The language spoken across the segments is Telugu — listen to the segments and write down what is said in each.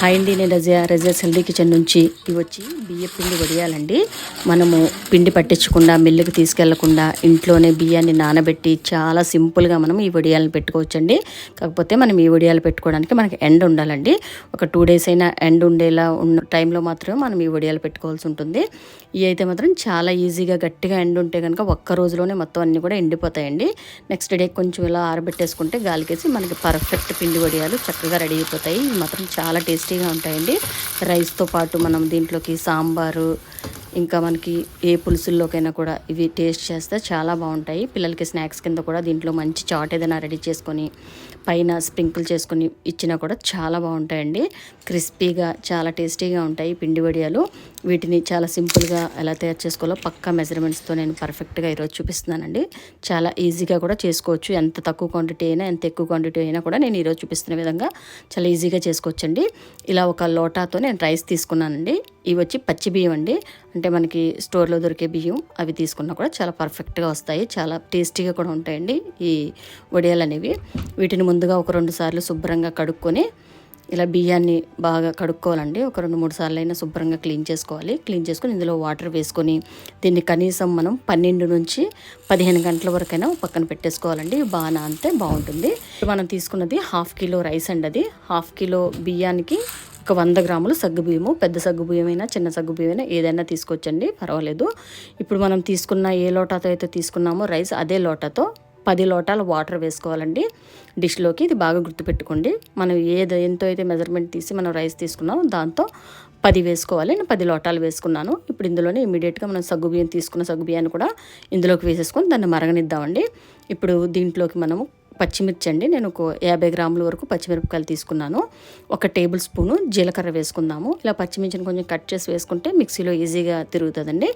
హాయ్ అండి నేను రజియా రజియా హెల్దీ కిచెన్ నుంచి ఇవి వచ్చి బియ్య పిండి వడియాలండి. మనము పిండి పట్టించకుండా మిల్లుకి తీసుకెళ్ళకుండా ఇంట్లోనే బియ్యాన్ని నానబెట్టి చాలా సింపుల్గా మనం ఈ వడియాలను పెట్టుకోవచ్చండి. కాకపోతే మనం ఈ వడియాలు పెట్టుకోవడానికి మనకి ఎండ్ ఉండాలండి. ఒక టూ డేస్ అయినా ఎండ్ ఉండేలా ఉన్న టైంలో మాత్రమే మనం ఈ వడియాలు పెట్టుకోవాల్సి ఉంటుంది. ఇవి అయితే మాత్రం చాలా ఈజీగా గట్టిగా ఎండ్ ఉంటే కనుక ఒక్క రోజులోనే మొత్తం అన్నీ కూడా ఎండిపోతాయండి. నెక్స్ట్ డే కొంచెం ఇలా ఆరబెట్టేసుకుంటే గాలికేసి మనకి పర్ఫెక్ట్ పిండి వడియాలు చక్కగా రెడీ అయిపోతాయి. ఇవి మాత్రం చాలా టేస్ట్ టేస్టీగా ఉంటాయండి. రైస్తో పాటు మనం దీంట్లోకి సాంబారు ఇంకా మనకి ఏ పులుసుల్లోకైనా కూడా ఇవి టేస్ట్ చేస్తే చాలా బాగుంటాయి. పిల్లలకి స్నాక్స్ కింద కూడా దీంట్లో మంచి చాట్ ఏదైనా రెడీ చేసుకొని పైన స్ప్రింకిల్ చేసుకొని ఇచ్చినా కూడా చాలా బాగుంటాయండి. క్రిస్పీగా చాలా టేస్టీగా ఉంటాయి పిండి వడియాలు. వీటిని చాలా సింపుల్గా ఎలా తయారు చేసుకోవాలో పక్కా మెజర్మెంట్స్తో నేను పర్ఫెక్ట్గా ఈరోజు చూపిస్తున్నానండి. చాలా ఈజీగా కూడా చేసుకోవచ్చు. ఎంత తక్కువ క్వాంటిటీ అయినా ఎంత ఎక్కువ క్వాంటిటీ అయినా కూడా నేను ఈరోజు చూపిస్తున్న విధంగా చాలా ఈజీగా చేసుకోవచ్చండి. ఇలా ఒక లోటాతో నేను రైస్ తీసుకున్నానండి. ఇవి వచ్చి పచ్చి బియ్యం అండి అంటే మనకి స్టోర్లో దొరికే బియ్యం అవి తీసుకున్నా కూడా చాలా పర్ఫెక్ట్గా వస్తాయి. చాలా టేస్టీగా కూడా ఉంటాయండి ఈ వడియాలు అనేవి. వీటిని ముందుగా ఒక రెండు సార్లు శుభ్రంగా కడుక్కొని ఇలా బియ్యాన్ని బాగా కడుక్కోవాలండి. ఒక రెండు మూడు సార్లు అయినా శుభ్రంగా క్లీన్ చేసుకోవాలి. క్లీన్ చేసుకొని ఇందులో వాటర్ వేసుకొని దీన్ని కనీసం మనం పన్నెండు నుంచి పదిహేను గంటల వరకైనా పక్కన పెట్టేసుకోవాలండి. బాగా అంతే బాగుంటుంది. మనం తీసుకున్నది హాఫ్ కిలో రైస్ అండి అది. హాఫ్ కిలో బియ్యానికి ఒక వంద గ్రాములు సగ్గుబియ్యము పెద్ద సగ్గుబియ్యమైనా చిన్న సగ్గుబియ్యమైనా ఏదైనా తీసుకోవచ్చండి పర్వాలేదు. ఇప్పుడు మనం తీసుకున్న ఏ లోటాతో అయితే తీసుకున్నామో రైస్ అదే లోటాతో పది లోటాల వాటర్ వేసుకోవాలండి. డిష్లోకి ఇది బాగా గుర్తుపెట్టుకోండి. మనం ఏది ఎంతో అయితే మెజర్మెంట్ తీసి మనం రైస్ తీసుకున్నామో దాంతో పది వేసుకోవాలి. నేను పది లోటాలు వేసుకున్నాను. ఇప్పుడు ఇందులోనే ఇమీడియట్గా మనం సగ్గుబియ్యం తీసుకున్న సగ్గుబియ్యాన్ని కూడా ఇందులోకి వేసేసుకొని దాన్ని మరగనిద్దామండి. ఇప్పుడు దీంట్లోకి మనము పచ్చిమిర్చి అండి నేను ఒక యాభై గ్రాముల వరకు పచ్చిమిరపకాయలు తీసుకున్నాను. ఒక టేబుల్ స్పూను జీలకర్ర వేసుకుందాము. ఇలా పచ్చిమిర్చిని కొంచెం కట్ చేసి వేసుకుంటే మిక్సీలో ఈజీగా తిరుగుతుందండి.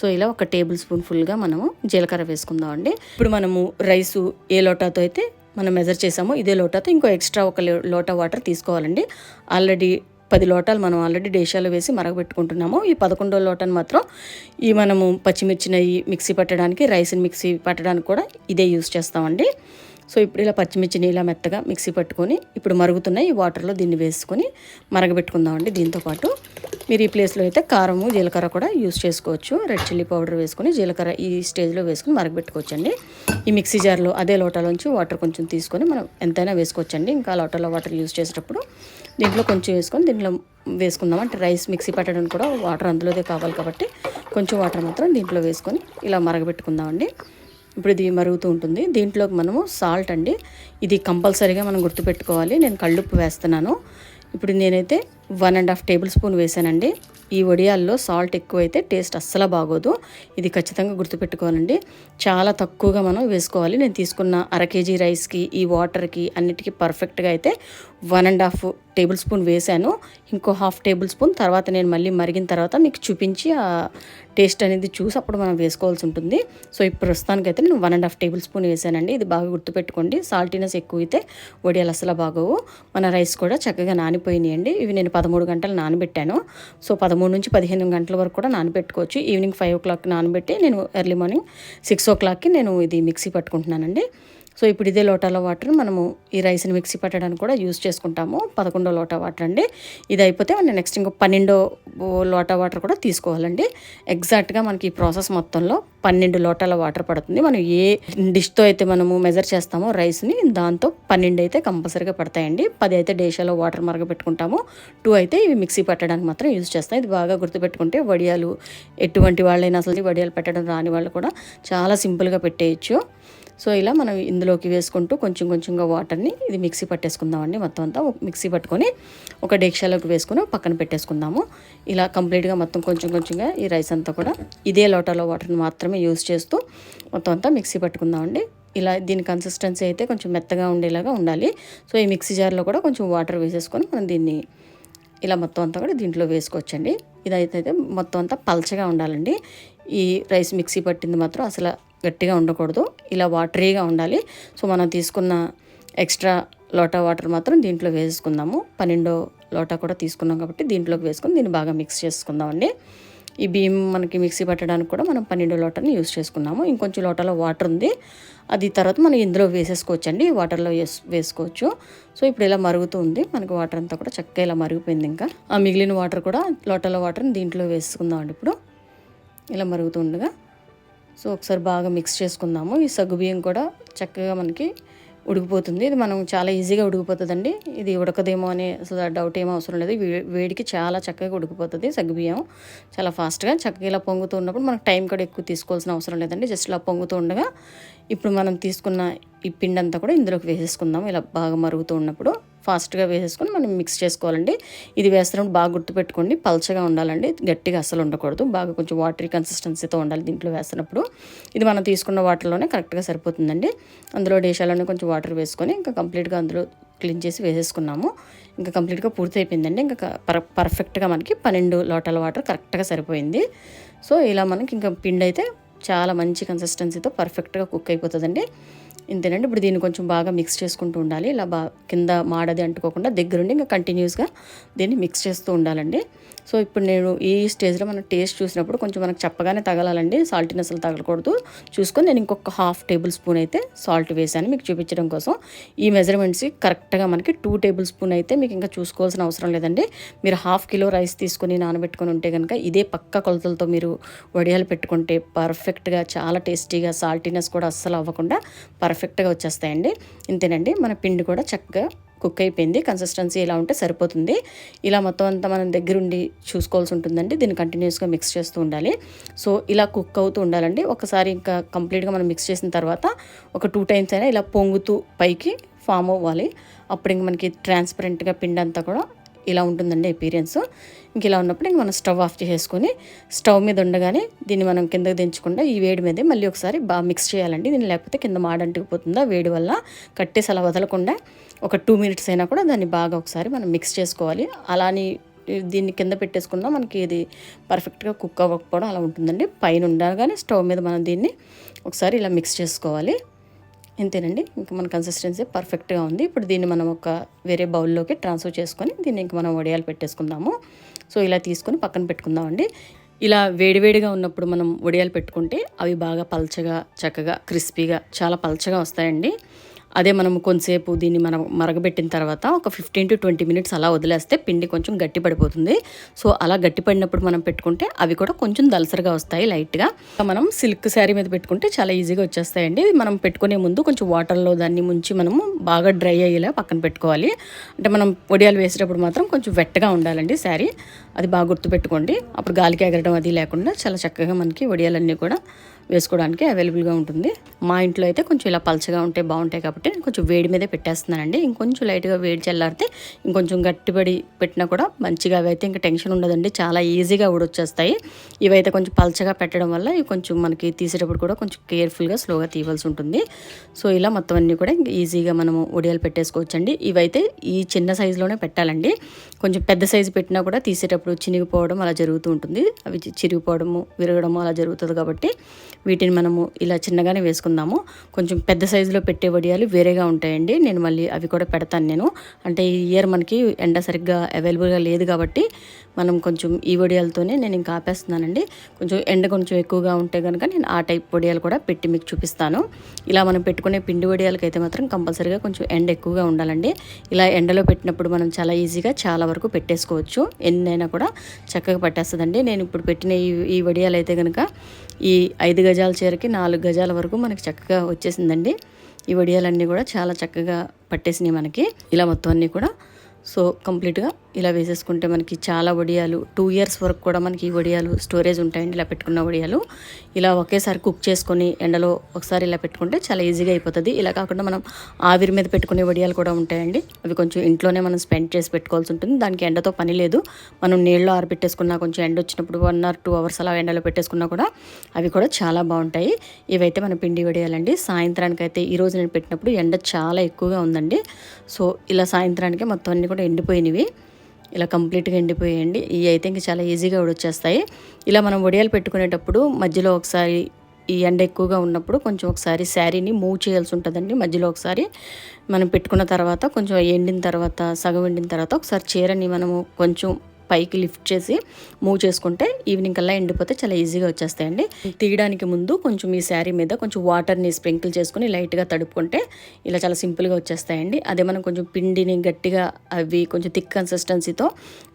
సో ఇలా ఒక టేబుల్ స్పూన్ ఫుల్గా మనము జీలకర్ర వేసుకుందామండి. ఇప్పుడు మనము రైసు ఏ లోటాతో అయితే మనం మెజర్ చేసామో ఇదే లోటాతో ఇంకో ఎక్స్ట్రా ఒక లోటా వాటర్ తీసుకోవాలండి. ఆల్రెడీ పది లోటాలు మనం ఆల్రెడీ డేషాలో వేసి మరగబెట్టుకుంటున్నాము. ఈ పదకొండో లోటాను మాత్రం ఈ మనము పచ్చిమిర్చినవి మిక్సీ పట్టడానికి రైస్ని మిక్సీ పట్టడానికి కూడా ఇదే యూస్ చేస్తామండి. సో ఇప్పుడు ఇలా పచ్చిమిర్చిని ఇలా మెత్తగా మిక్సీ పట్టుకొని ఇప్పుడు మరుగుతున్న ఈ వాటర్లో దీన్ని వేసుకొని మరగబెట్టుకుందామండి దీంతోపాటు మీరు ఈ ప్లేస్లో అయితే కారము జీలకర్ర కూడా యూస్ చేసుకోవచ్చు. రెడ్ చిల్లీ పౌడర్ వేసుకొని జీలకర్ర ఈ స్టేజ్లో వేసుకొని మరగబెట్టుకోవచ్చండి. ఈ మిక్సీ జార్లో అదే లోటాలోంచి వాటర్ కొంచెం తీసుకొని మనం ఎంతైనా వేసుకోవచ్చండి. ఇంకా లోటాలో వాటర్ యూస్ చేసేటప్పుడు దీంట్లో కొంచెం వేసుకొని దీంట్లో వేసుకుందాం. అంటే రైస్ మిక్సీ పెట్టడానికి కూడా వాటర్ అందులోదే కావాలి కాబట్టి కొంచెం వాటర్ మాత్రం దీంట్లో వేసుకొని ఇలా మరగబెట్టుకుందామండి ఇప్పుడు ఇది మరుగుతూ ఉంటుంది. దీంట్లోకి మనము సాల్ట్ అండి. ఇది కంపల్సరీగా మనం గుర్తుపెట్టుకోవాలి. నేను కళ్ళుప్పు వేస్తున్నాను. ఇప్పుడు నేనైతే one and half tablespoon వేసానండి. ఈ వడియాల్లో సాల్ట్ ఎక్కువైతే టేస్ట్ అస్సలు బాగోదు. ఇది ఖచ్చితంగా గుర్తుపెట్టుకోవాలండి. చాలా తక్కువగా మనం వేసుకోవాలి. నేను తీసుకున్న అర కేజీ రైస్కి ఈ వాటర్కి అన్నిటికీ పర్ఫెక్ట్గా అయితే one and half tablespoon వేసాను. ఇంకో హాఫ్ టేబుల్ స్పూన్ తర్వాత నేను మళ్ళీ మరిగిన తర్వాత మీకు చూపించి ఆ టేస్ట్ అనేది చూసి అప్పుడు మనం వేసుకోవాల్సి ఉంటుంది. సో ఇప్పుడు ప్రస్తుతానికైతే నేను one and half tablespoon వేసానండి. ఇది బాగా గుర్తుపెట్టుకోండి. సాల్టీనెస్ ఎక్కువ అయితే వడియాలు అసలు బాగోవు. మన రైస్ కూడా చక్కగా నానిపోయినాయండి. ఇవి నేను పదమూడు గంటలు నానబెట్టాను. సో పదమూడు నుంచి పదిహేను గంటల వరకు కూడా నానబెట్టుకోవచ్చు. ఈవినింగ్ ఫైవ్ ఓ క్లాక్ నానబెట్టి నేను ఎర్లీ మార్నింగ్ సిక్స్ ఓ క్లాక్కి నేను ఇది మిక్సీ పట్టుకుంటున్నానండి. సో ఇప్పుడు ఇదే లోటాలో వాటర్ మనము ఈ రైస్ని మిక్సీ పట్టడానికి కూడా యూస్ చేసుకుంటాము. పదకొండో లోటా వాటర్ అండి. ఇది అయిపోతే మనం నెక్స్ట్ ఇంకో పన్నెండో లోటా వాటర్ కూడా తీసుకోవాలండి. ఎగ్జాక్ట్గా మనకి ఈ ప్రాసెస్ మొత్తంలో పన్నెండు లోటాల వాటర్ పడుతుంది. మనం ఏ డిష్తో అయితే మనము మెజర్ చేస్తామో రైస్ని దాంతో పన్నెండు అయితే కంపల్సరీగా పడతాయండి. పది అయితే డేషాలో వాటర్ మరగబెట్టుకుంటాము. టూ అయితే ఇవి మిక్సీ పెట్టడానికి మాత్రం యూజ్ చేస్తాం. ఇది బాగా గుర్తుపెట్టుకుంటే వడియాలు ఎటువంటి వాళ్ళైనా అసలు వడియాలు పెట్టడం రాని వాళ్ళు కూడా చాలా సింపుల్గా పెట్టేయచ్చు. సో ఇలా మనం ఇందులోకి వేసుకుంటూ కొంచెం కొంచెంగా వాటర్ని ఇది మిక్సీ పట్టేసుకుందామండి. మొత్తం అంతా మిక్సీ పట్టుకొని ఒక డేక్షాలోకి వేసుకొని పక్కన పెట్టేసుకుందాము. ఇలా కంప్లీట్గా మొత్తం కొంచెం కొంచెంగా ఈ రైస్ అంతా కూడా ఇదే లోటాలో వాటర్ని మాత్రమే యూస్ చేస్తూ మొత్తం అంతా మిక్సీ పట్టుకుందామండి. ఇలా దీని కన్సిస్టెన్సీ అయితే కొంచెం మెత్తగా ఉండేలాగా ఉండాలి. సో ఈ మిక్సీ జార్లో కూడా కొంచెం వాటర్ వేసేసుకొని మనం దీన్ని ఇలా మొత్తం అంతా కూడా దీంట్లో వేసుకోవచ్చండి. ఇదైతే మొత్తం అంతా పల్చగా ఉండాలండి. ఈ రైస్ మిక్సీ పట్టింది మాత్రం అసలు గట్టిగా ఉండకూడదు. ఇలా వాటరీగా ఉండాలి. సో మనం తీసుకున్న ఎక్స్ట్రా లోటా వాటర్ మాత్రం దీంట్లో వేసుకుందాము. పన్నెండో లోటా కూడా తీసుకున్నాం కాబట్టి దీంట్లోకి వేసుకుని దీన్ని బాగా మిక్స్ చేసుకుందామండి. ఈ బియ్యం మనకి మిక్సీ పట్టడానికి కూడా మనం పన్నెండు లోటాని యూస్ చేసుకున్నాము. ఇంకొంచెం లోటాలో వాటర్ ఉంది. అది తర్వాత మనం ఇందులో వేసేసుకోవచ్చు అండి వాటర్లో వేస్ వేసుకోవచ్చు. సో ఇప్పుడు ఇలా మరుగుతూ ఉంది. మనకి వాటర్ అంతా కూడా చక్కగా ఇలా మరిగిపోయింది ఇంకా. ఆ మిగిలిన వాటర్ కూడా లోటాలో వాటర్ని దీంట్లో వేసుకుందాం అండి ఇప్పుడు. ఇలా మరుగుతూ ఉండగా సో ఒకసారి బాగా మిక్స్ చేసుకుందాము. ఈ సగ్గుబియ్యం కూడా చక్కగా మనకి ఉడికిపోతుంది. ఇది మనం చాలా ఈజీగా ఉడికిపోతుందండి. ఇది ఉడకదేమో అనే అసలు డౌట్ ఏమో అవసరం లేదు. వేడికి చాలా చక్కగా ఉడికిపోతుంది సగ్గుబియ్యం చాలా ఫాస్ట్గా చక్కగా ఇలా పొంగుతూ ఉన్నప్పుడు మనకు టైం కూడా ఎక్కువ తీసుకోవాల్సిన అవసరం లేదండి. జస్ట్ ఇలా పొంగుతూ ఉండగా ఇప్పుడు మనం తీసుకున్న ఈ పిండి అంతా కూడా ఇందులోకి వేసేసుకుందాం ఇలా బాగా మరుగుతూ ఉన్నప్పుడు. ఫాస్ట్గా వేసేసుకొని మనం మిక్స్ చేసుకోవాలండి. ఇది వేస్తున్నప్పుడు బాగా గుర్తుపెట్టుకోండి. పల్చగా ఉండాలండి. గట్టిగా అసలు ఉండకూడదు. బాగా కొంచెం వాటరీ కన్సిస్టెన్సీతో ఉండాలి దీంట్లో వేస్తున్నప్పుడు. ఇది మనం తీసుకున్న వాటర్లోనే కరెక్ట్గా సరిపోతుందండి. అందులో డేషాలోనే కొంచెం వాటర్ వేసుకొని ఇంకా కంప్లీట్గా అందులో క్లీన్ చేసి వేసేసుకున్నాము. ఇంకా కంప్లీట్గా పూర్తి అయిపోయిందండి. ఇంకా పర్ పర్ఫెక్ట్గా మనకి పన్నెండు లోటాల వాటర్ కరెక్ట్గా సరిపోయింది. సో ఇలా మనకి ఇంకా పిండి అయితే చాలా మంచి కన్సిస్టెన్సీతో పర్ఫెక్ట్గా కుక్ అయిపోతుందండి. ఇంతేనండి. ఇప్పుడు దీన్ని కొంచెం బాగా మిక్స్ చేసుకుంటూ ఉండాలి. ఇలా బా కింద మాడది అంటుకోకుండా దగ్గరుండి ఇంకా కంటిన్యూస్గా దీన్ని మిక్స్ చేస్తూ ఉండాలండి. సో ఇప్పుడు నేను ఈ స్టేజ్లో మనం టేస్ట్ చూసినప్పుడు కొంచెం మనకు చెప్పగానే తగలాలండి. సాల్ట్ని అసలు తగలకూడదు. చూసుకొని నేను ఇంకొక హాఫ్ టేబుల్ స్పూన్ అయితే సాల్ట్ వేసాను మీకు చూపించడం కోసం. ఈ మెజర్మెంట్స్కి కరెక్ట్గా మనకి టూ టేబుల్ స్పూన్ అయితే మీకు ఇంకా చూసుకోవాల్సిన అవసరం లేదండి. మీరు హాఫ్ కిలో రైస్ తీసుకొని నానబెట్టుకొని ఉంటే కనుక ఇదే పక్క కొలతలతో మీరు వడియాలు పెట్టుకుంటే పర్ఫెక్ట్గా చాలా టేస్టీగా సాల్టీనెస్ కూడా అస్సలు అవ్వకుండా పర్ఫెక్ట్గా వచ్చేస్తాయండి. ఇంతేనండి. మన పిండి కూడా చక్కగా కుక్ అయిపోయింది. కన్సిస్టెన్సీ ఇలా ఉంటే సరిపోతుంది. ఇలా మొత్తం అంతా మనం దగ్గరుండి చూసుకోవాల్సి ఉంటుందండి. దీన్ని కంటిన్యూస్గా మిక్స్ చేస్తూ ఉండాలి. సో ఇలా కుక్ అవుతూ ఉండాలండి. ఒకసారి ఇంకా కంప్లీట్గా మనం మిక్స్ చేసిన తర్వాత ఒక టూ టైమ్స్ అయినా ఇలా పొంగుతూ పైకి ఫామ్ అవ్వాలి. అప్పుడు ఇంక మనకి ట్రాన్స్పరెంట్గా పిండి అంతా కూడా ఇలా ఉంటుందండి ఎపీరియన్స్ ఇంక ఇలా ఉన్నప్పుడు ఇంక మనం స్టవ్ ఆఫ్ చేసేసుకొని స్టవ్ మీద ఉండగానే దీన్ని మనం కిందకి దించకుండా ఈ వేడి మీదే మళ్ళీ ఒకసారి బాగా మిక్స్ చేయాలండి. దీన్ని లేకపోతే కింద మాడంటుకుపోతుందా వేడి వల్ల కట్టేసి అలా వదలకుండా ఒక టూ మినిట్స్ అయినా కూడా దాన్ని బాగా ఒకసారి మనం మిక్స్ చేసుకోవాలి. అలాని దీన్ని కింద పెట్టేసుకున్నా మనకి ఇది పర్ఫెక్ట్గా కుక్ అవ్వకపోవడం అలా ఉంటుందండి. పైన ఉండగానే స్టవ్ మీద మనం దీన్ని ఒకసారి ఇలా మిక్స్ చేసుకోవాలి. ఇంతేనండి. ఇంకా మన కన్సిస్టెన్సీ పర్ఫెక్ట్గా ఉంది. ఇప్పుడు దీన్ని మనం ఒక వేరే బౌల్లోకి ట్రాన్స్ఫర్ చేసుకొని దీన్ని ఇంక మనం వడియాలు పెట్టేసుకుందాము. సో ఇలా తీసుకొని పక్కన పెట్టుకుందామండి. ఇలా వేడివేడిగా ఉన్నప్పుడు మనం వడియాలు పెట్టుకుంటే అవి బాగా పల్చగా చక్కగా క్రిస్పీగా చాలా పల్చగా వస్తాయండి. అదే మనం కొంతసేపు దీన్ని మనం మరగబెట్టిన తర్వాత ఒక ఫిఫ్టీన్ టు ట్వంటీ మినిట్స్ అలా వదిలేస్తే పిండి కొంచెం గట్టి పడిపోతుంది. సో అలా గట్టి పడినప్పుడు మనం పెట్టుకుంటే అవి కూడా కొంచెం దలసరిగా వస్తాయి లైట్గా. మనం సిల్క్ శారీ మీద పెట్టుకుంటే చాలా ఈజీగా వచ్చేస్తాయండి. మనం పెట్టుకునే ముందు కొంచెం వాటర్లో దాన్ని ముంచి మనము బాగా డ్రై అయ్యేలా పక్కన పెట్టుకోవాలి. అంటే మనం వడియాలు వేసేటప్పుడు మాత్రం కొంచెం వెట్టగా ఉండాలండి శారీ. అది బాగా గుర్తుపెట్టుకోండి. అప్పుడు గాలికి ఎగరడం అది లేకుండా చాలా చక్కగా మనకి వడియాలన్నీ కూడా వేసుకోవడానికి అవైలబుల్గా ఉంటుంది. మా ఇంట్లో అయితే కొంచెం ఇలా పలచగా ఉంటే బాగుంటాయి కాబట్టి నేను కొంచెం వేడి మీదే పెట్టేస్తున్నానండి. ఇంకొంచెం లైట్గా వేడి చల్లారితే ఇంకొంచెం గట్టిపడి పెట్టినా కూడా మంచిగా అవి అయితే ఇంకా టెన్షన్ ఉండదండి. చాలా ఈజీగా ఊడొచ్చేస్తాయి. ఇవైతే కొంచెం పలచగా పెట్టడం వల్ల ఇవి కొంచెం మనకి తీసేటప్పుడు కూడా కొంచెం కేర్ఫుల్గా స్లోగా తీయవలసి ఉంటుంది. సో ఇలా మొత్తం అన్నీ కూడా ఇంకా ఈజీగా మనము ఒడియాలు పెట్టేసుకోవచ్చండి. ఇవైతే ఈ చిన్న సైజులోనే పెట్టాలండి. కొంచెం పెద్ద సైజు పెట్టినా కూడా తీసేటప్పుడు చినిగిపోవడం అలా జరుగుతూ ఉంటుంది. అవి చిరిగిపోవడము విరగడము అలా జరుగుతుంది కాబట్టి వీటిని మనము ఇలా చిన్నగానే వేసుకుందాము. కొంచెం పెద్ద సైజులో పెట్టే వడియాలు వేరేగా ఉంటాయండి. నేను మళ్ళీ అవి కూడా పెడతాను నేను. అంటే ఈ ఇయర్ మనకి ఎండ సరిగ్గా అవైలబుల్గా లేదు కాబట్టి మనం కొంచెం ఈ వడియాలతోనే నేను ఇంకా ఆపేస్తున్నానండి. కొంచెం ఎండ కొంచెం ఎక్కువగా ఉంటే కనుక నేను ఆ టైప్ వడియాలు కూడా పెట్టి మీకు చూపిస్తాను. ఇలా మనం పెట్టుకునే పిండి వడియాలకి అయితే మాత్రం కంపల్సరీగా కొంచెం ఎండ ఎక్కువగా ఉండాలండి. ఇలా ఎండలో పెట్టినప్పుడు మనం చాలా ఈజీగా చాలా వరకు పెట్టేసుకోవచ్చు. ఎన్నైనా కూడా చక్కగా పట్టేస్తుందండి. నేను ఇప్పుడు పెట్టిన ఈ ఈ వడియాలు అయితే కనుక ఈ ఐదు గజాల చీరకి నాలుగు గజాల వరకు మనకి చక్కగా వచ్చేసిందండి. ఈ వడియాలన్నీ కూడా చాలా చక్కగా పట్టేసినాయి మనకి. ఇలా మొత్తం అన్నీ కూడా సో కంప్లీట్గా ఇలా వేసేసుకుంటే మనకి చాలా వడియాలు టూ ఇయర్స్ వరకు కూడా మనకి ఈ వడియాలు స్టోరేజ్ ఉంటాయండి ఇలా పెట్టుకున్న వడియాలు. ఇలా ఒకేసారి కుక్ చేసుకొని ఎండలో ఒకసారి ఇలా పెట్టుకుంటే చాలా ఈజీగా అయిపోతుంది. ఇలా కాకుండా మనం ఆవిరి మీద పెట్టుకునే వడియాలు కూడా ఉంటాయండి. అవి కొంచెం ఇంట్లోనే మనం స్పెండ్ చేసి పెట్టుకోవాల్సి ఉంటుంది. దానికి ఎండతో పని లేదు. మనం నీళ్ళలో ఆరబెట్టేసుకున్నా కొంచెం ఎండ వచ్చినప్పుడు వన్ ఆర్ టూ అవర్స్ అలా ఎండలో పెట్టేసుకున్నా కూడా అవి కూడా చాలా బాగుంటాయి. ఇవైతే మన పిండి వడియాలండి. సాయంత్రానికి అయితే ఈరోజు నేను పెట్టినప్పుడు ఎండ చాలా ఎక్కువగా ఉందండి. సో ఇలా సాయంత్రానికి మొత్తం అన్ని కూడా ఎండిపోయినవి. ఇలా కంప్లీట్గా ఎండిపోయాయండి ఇవి అయితే ఇంక చాలా ఈజీగా ఉడొచ్చేస్తాయి ఇలా మనం వడియాలు పెట్టుకునేటప్పుడు మధ్యలో ఒకసారి ఈ ఎండ ఎక్కువగా ఉన్నప్పుడు కొంచెం ఒకసారి శారీని మూవ్ చేయాల్సి ఉంటుందండి. మధ్యలో ఒకసారి మనం పెట్టుకున్న తర్వాత కొంచెం ఎండిన తర్వాత సగం ఎండిన తర్వాత ఒకసారి చీరని మనము కొంచెం పైకి లిఫ్ట్ చేసి మూవ్ చేసుకుంటే ఈవినింగ్ కల్లా ఎండిపోతే చాలా ఈజీగా వచ్చేస్తాయండి. తీయడానికి ముందు కొంచెం ఈ శారీ మీద కొంచెం వాటర్ని స్ప్రింకిల్ చేసుకుని లైట్గా తడుపుకుంటే ఇలా చాలా సింపుల్గా వచ్చేస్తాయండి. అదే మనం కొంచెం పిండిని గట్టిగా అవి కొంచెం థిక్ కన్సిస్టెన్సీతో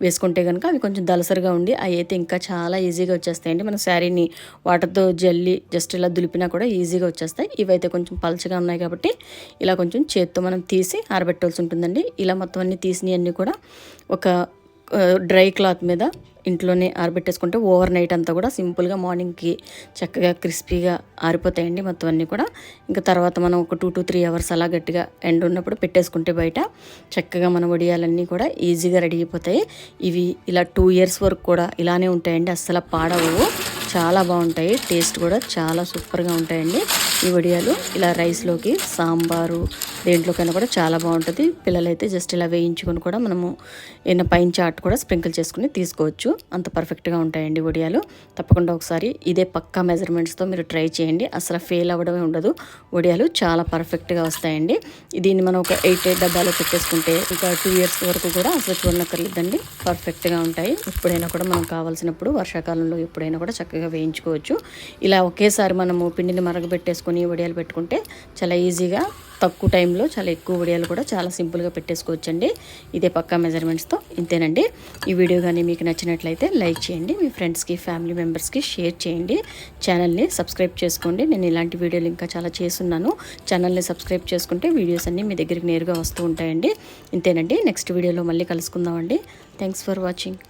వేసుకుంటే కనుక అవి కొంచెం దలసరిగా ఉండి అవి అయితే ఇంకా చాలా ఈజీగా వచ్చేస్తాయండి. మన శారీని వాటర్తో జల్లి జస్ట్ ఇలా దులిపినా కూడా ఈజీగా వచ్చేస్తాయి. ఇవైతే కొంచెం పలచగా ఉన్నాయి కాబట్టి ఇలా కొంచెం చేత్తో మనం తీసి ఆరబెట్టాల్సి ఉంటుందండి. ఇలా మొత్తం అన్ని తీసినవన్నీ కూడా ఒక డ్రై క్లాత్ మీద ఇంట్లోనే ఆరబెట్టేసుకుంటే ఓవర్ నైట్ అంతా కూడా సింపుల్గా మార్నింగ్కి చక్కగా క్రిస్పీగా ఆరిపోతాయండి మొత్తం అన్నీ కూడా. ఇంకా తర్వాత మనం ఒక టూ టు త్రీ అవర్స్ అలా గట్టిగా ఎండ ఉన్నప్పుడు పెట్టేసుకుంటే బయట చక్కగా మన వడియాలన్నీ కూడా ఈజీగా రెడీ అయిపోతాయి. ఇవి ఇలా టూ ఇయర్స్ వరకు కూడా ఇలానే ఉంటాయండి అస్సలు పాడవు. చాలా బాగుంటాయి. టేస్ట్ కూడా చాలా సూపర్గా ఉంటాయండి. ఈ వడియాలు ఇలా రైస్లోకి సాంబారు దేంట్లోకైనా కూడా చాలా బాగుంటుంది. పిల్లలైతే జస్ట్ ఇలా వేయించుకొని కూడా మనము ఏదైనా పైన చాట్ కూడా స్ప్రింకిల్ చేసుకుని తీసుకోవచ్చు. అంత పర్ఫెక్ట్గా ఉంటాయండి వడియాలు. తప్పకుండా ఒకసారి ఇదే పక్కా మెజర్మెంట్స్తో మీరు ట్రై చేయండి. అసలు ఫెయిల్ అవ్వడమే ఉండదు. వడియాలు చాలా పర్ఫెక్ట్గా వస్తాయండి. దీన్ని మనం ఒక ఎయిట్ ఎయిట్ డబ్బాలో పెట్టేసుకుంటే ఇంకా టూ ఇయర్స్ వరకు కూడా అసలు చూడనక్కర్లేదండి. పర్ఫెక్ట్గా ఉంటాయి. ఎప్పుడైనా కూడా మనం కావాల్సినప్పుడు వర్షాకాలంలో ఎప్పుడైనా కూడా చక్కగా చక్కగా వేయించుకోవచ్చు. ఇలా ఒకేసారి మనము పిండిని మరగబెట్టేసుకొని వడియాలు పెట్టుకుంటే చాలా ఈజీగా తక్కువ టైంలో చాలా ఎక్కువ వడియాలు కూడా చాలా సింపుల్గా పెట్టేసుకోవచ్చండి. ఇదే పక్కా మెజర్మెంట్స్తో ఇంతేనండి. ఈ వీడియో కానీ మీకు నచ్చినట్లయితే లైక్ చేయండి మీ ఫ్రెండ్స్కి ఫ్యామిలీ మెంబర్స్కి షేర్ చేయండి. ఛానల్ని సబ్స్క్రైబ్ చేసుకోండి. నేను ఇలాంటి వీడియోలు ఇంకా చాలా చేస్తున్నాను. ఛానల్ని సబ్స్క్రైబ్ చేసుకుంటే వీడియోస్ అన్నీ మీ దగ్గరికి నేరుగా వస్తూ ఉంటాయండి. ఇంతేనండి. నెక్స్ట్ వీడియోలో మళ్ళీ కలుసుకుందామండి. Thanks for watching.